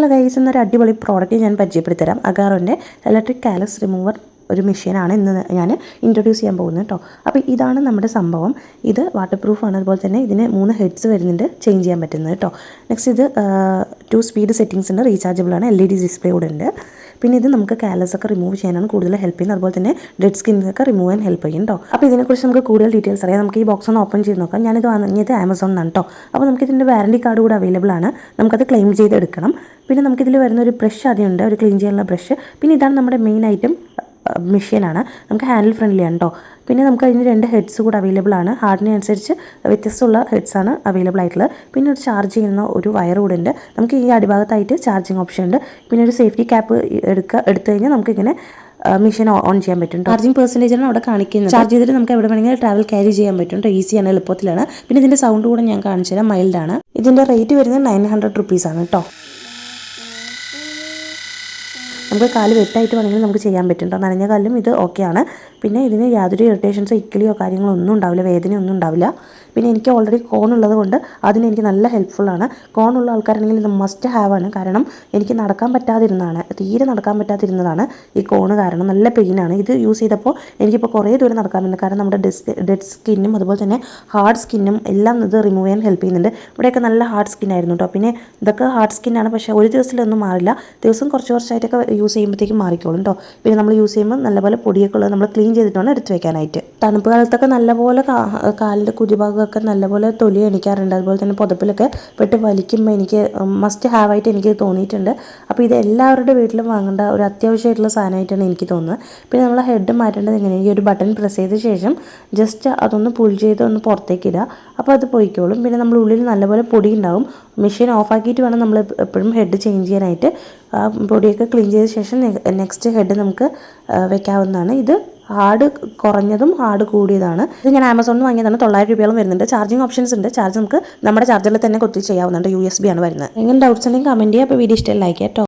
Hello guys എന്നൊരു അടിപൊളി product ഞാൻ പരിചയപ്പെടുത്തി തരാം അഗാറോന്റെ ഇലക്ട്രിക് കാലസ് റിമൂവർ ഒരു മെഷീനാണ് ഇന്ന് ഞാൻ ഇൻട്രൊഡ്യൂസ് ചെയ്യാൻ പോകുന്നത് കേട്ടോ അപ്പോൾ ഇതാണ് നമ്മുടെ സംഭവം. ഇത് വാട്ടർ പ്രൂഫാണ് അതുപോലെ തന്നെ ഇതിന് മൂന്ന് ഹെഡ്സ് വരുന്നുണ്ട് ചേഞ്ച് ചെയ്യാൻ പറ്റുന്നത് കേട്ടോ നെക്സ്റ്റ് ഇത് ടു സ്പീഡ് റീചാർജബിൾ ആണ്. എൽ ഇ ഡി ഡിസ്പ്ലേ കൂടെ ഉണ്ട്. പിന്നെ ഇത് നമുക്ക് കാലസ് ഒക്കെ റിമൂവ് ചെയ്യാനാണ് കൂടുതൽ ഹെൽപ്പ് ചെയ്യുന്നത്. അതുപോലെ തന്നെ ഡെഡ് സ്കിന്നൊക്കെ റിമൂവ് ചെയ്യാൻ ഹെൽപ്പ് ചെയ്യും കേട്ടോ അപ്പോൾ ഇതിനെക്കുറിച്ച് നമുക്ക് കൂടുതൽ ഡീറ്റെയിൽസ് അറിയാം. നമുക്ക് ഈ ബോക്സ് ഒന്ന് ഓപ്പൺ ചെയ്ത് നോക്കാം. ഞാനിത് വാങ്ങിയത് ആമസോണിലാണ് കേട്ടോ അപ്പോൾ നമുക്ക് ഇതിന്റെ വാറണ്ടി കാർഡ് കൂടെ അവൈലബിൾ ആണ്. നമുക്കത് ക്ലെയിം ചെയ്തെടുക്കണം. പിന്നെ നമുക്കിതിൽ വരുന്ന ഒരു ബ്രഷ് ആദ്യമുണ്ട് ഒരു ക്ലീൻ ചെയ്യാനുള്ള ബ്രഷ് പിന്നെ ഇതാണ് നമ്മുടെ മെയിൻ ഐറ്റം മെഷീനാണ് നമുക്ക് ഹാൻഡിൽ ഫ്രണ്ട്ലി ആണ് കേട്ടോ പിന്നെ നമുക്ക് അതിന് രണ്ട് ഹെഡ്സ് കൂടെ അവൈലബിൾ ആണ്. ഹാർഡിനനുസരിച്ച് വ്യത്യസ്തമുള്ള ഹെഡ്സ് ആണ് അവൈലബിൾ ആയിട്ടുള്ളത്. പിന്നെ ഒരു ചാർജ് ചെയ്യുന്ന ഒരു വയർ കൂടെ ഉണ്ട്. നമുക്ക് ഈ അടിഭാഗത്തായിട്ട് ചാർജിങ് ഓപ്ഷൻ ഉണ്ട്. പിന്നെ ഒരു സേഫ്റ്റി ക്യാപ്പ് എടുക്കുക എടുത്തു കഴിഞ്ഞാൽ നമുക്കിങ്ങനെ മെഷീൻ ഓൺ ചെയ്യാൻ പറ്റും ചാർജിങ് പെർസെന്റേജ് ആണ് അവിടെ കാണിക്കുന്നത്. ചാർജ് ചെയ്തിട്ട് നമുക്ക് എവിടെ വേണമെങ്കിലും ട്രാവൽ ക്യാരി ചെയ്യാൻ പറ്റും കേട്ടോ ഈസിയാണ് എളുപ്പത്തിലാണ്. പിന്നെ ഇതിന്റെ സൗണ്ട് കൂടെ ഞാൻ കാണിച്ചു തരാം മൈൽഡാണ് ഇതിന്റെ റേറ്റ് വരുന്നത് നയൻ ഹൺഡ്രഡ് റുപ്പീസാണ് കേട്ടോ നമുക്ക് കാൽ വെട്ടായിട്ട് വേണമെങ്കിൽ നമുക്ക് ചെയ്യാൻ പറ്റും കേട്ടോ നനഞ്ഞ കാലിലും ഇത് ഓക്കെയാണ് പിന്നെ ഇതിന് യാതൊരു ഇറിറ്റേഷൻസോ ഇക്കിളിയോ കാര്യങ്ങളോ ഒന്നും ഉണ്ടാവില്ല വേദനയൊന്നും ഉണ്ടാവില്ല. പിന്നെ എനിക്ക് ഓൾറെഡി കോൺ ഉള്ളത് കൊണ്ട് അതിന് എനിക്ക് നല്ല ഹെൽപ്ഫുള്ളാണ് കോൺ ഉള്ള ആൾക്കാരാണെങ്കിൽ ഇത് മസ്റ്റ് ഹാവ് ആണ്. കാരണം എനിക്ക് നടക്കാൻ പറ്റാതിരുന്നതാണ് തീരെ നടക്കാൻ പറ്റാതിരുന്നതാണ് ഈ കോണ് കാരണം. നല്ല പെയിനാണ് ഇത് യൂസ് ചെയ്തപ്പോൾ എനിക്കിപ്പോൾ കുറേ ദൂരം നടക്കാൻ പറ്റില്ല കാരണം നമ്മുടെ ഡെസ്ക് ഡെഡ് സ്കിന്നും അതുപോലെ തന്നെ ഹാർഡ് സ്കിന്നും എല്ലാം ഇത് റിമൂവ് ചെയ്യാൻ ഹെൽപ്പ് ചെയ്യുന്നുണ്ട്. ഇവിടെയൊക്കെ നല്ല ഹാർഡ് സ്കിൻ ആയിരുന്നു കേട്ടോ പിന്നെ ഇതൊക്കെ ഹാർഡ് സ്കിന്നാണ് പക്ഷേ ഒരു ദിവസത്തിലൊന്നും മാറില്ല. ദിവസം കുറച്ച് കുറച്ചായിട്ടൊക്കെ യൂസ് ചെയ്യുമ്പോഴത്തേക്കും മാറിക്കോളും കേട്ടോ പിന്നെ നമ്മൾ യൂസ് ചെയ്യുമ്പോൾ നല്ലപോലെ പൊടിയൊക്കെ ഉള്ളത് നമ്മൾ ക്ലീൻ ചെയ്തിട്ട് വേണം എടുത്ത് വെക്കാനായിട്ട്. തണുപ്പ് കാലത്തൊക്കെ നല്ലപോലെ കാലിന്റെ കുരുഭാഗമൊക്കെ നല്ലപോലെ തൊലി എണിക്കാറുണ്ട് അതുപോലെ തന്നെ പുതപ്പിലൊക്കെ പെട്ട് വലിക്കുമ്പോൾ എനിക്ക് മസ്റ്റ് ഹാവായിട്ട് എനിക്ക് തോന്നിയിട്ടുണ്ട്. അപ്പോൾ ഇത് എല്ലാവരുടെ വീട്ടിലും വാങ്ങേണ്ട ഒരു അത്യാവശ്യമായിട്ടുള്ള സാധനമായിട്ടാണ് എനിക്ക് തോന്നുന്നത്. പിന്നെ നമ്മൾ ഹെഡ് മാറ്റേണ്ടത് എങ്ങനെ ഈ ഒരു ബട്ടൺ പ്രസ് ചെയ്ത ശേഷം ജസ്റ്റ് അതൊന്ന് പുൾ ചെയ്ത് ഒന്ന് പുറത്തേക്ക് ഇടുക അപ്പോൾ അത് പോയിക്കോളും. പിന്നെ നമ്മൾ ഉള്ളിൽ നല്ലപോലെ പൊടി ഉണ്ടാവും. മെഷീൻ ഓഫാക്കിയിട്ട് വേണം നമ്മൾ എപ്പോഴും ഹെഡ് ചേഞ്ച് ചെയ്യാനായിട്ട്. ആ ബോഡിയൊക്കെ ക്ലീൻ ചെയ്ത ശേഷം നെക്സ്റ്റ് ഹെഡ് നമുക്ക് വെക്കാവുന്നതാണ്. ഇത് ഹാർഡ് കുറഞ്ഞതും ഹാർഡ് കൂടിയതാണ്. ഇത് ഞാൻ ആമസോണിൽ വാങ്ങിയതാണ്. തൊള്ളായിരം രൂപയോളം വരുന്നുണ്ട്. ചാർജിങ് ഓപ്ഷൻസ് ഉണ്ട്. ചാർജ് നമുക്ക് നമ്മുടെ ചാർജറിൽ തന്നെ കൊത്തി ചെയ്യാവുന്നുണ്ട് യു എസ് ബി ആണ് വരുന്നത്. എങ്ങനെ ഡൗട്ട്സ് ഉണ്ടെങ്കിൽ കമന്റ് ചെയ്യുക. അപ്പോൾ വീഡിയോ ഇഷ്ടം ലൈക്ക് കേട്ടോ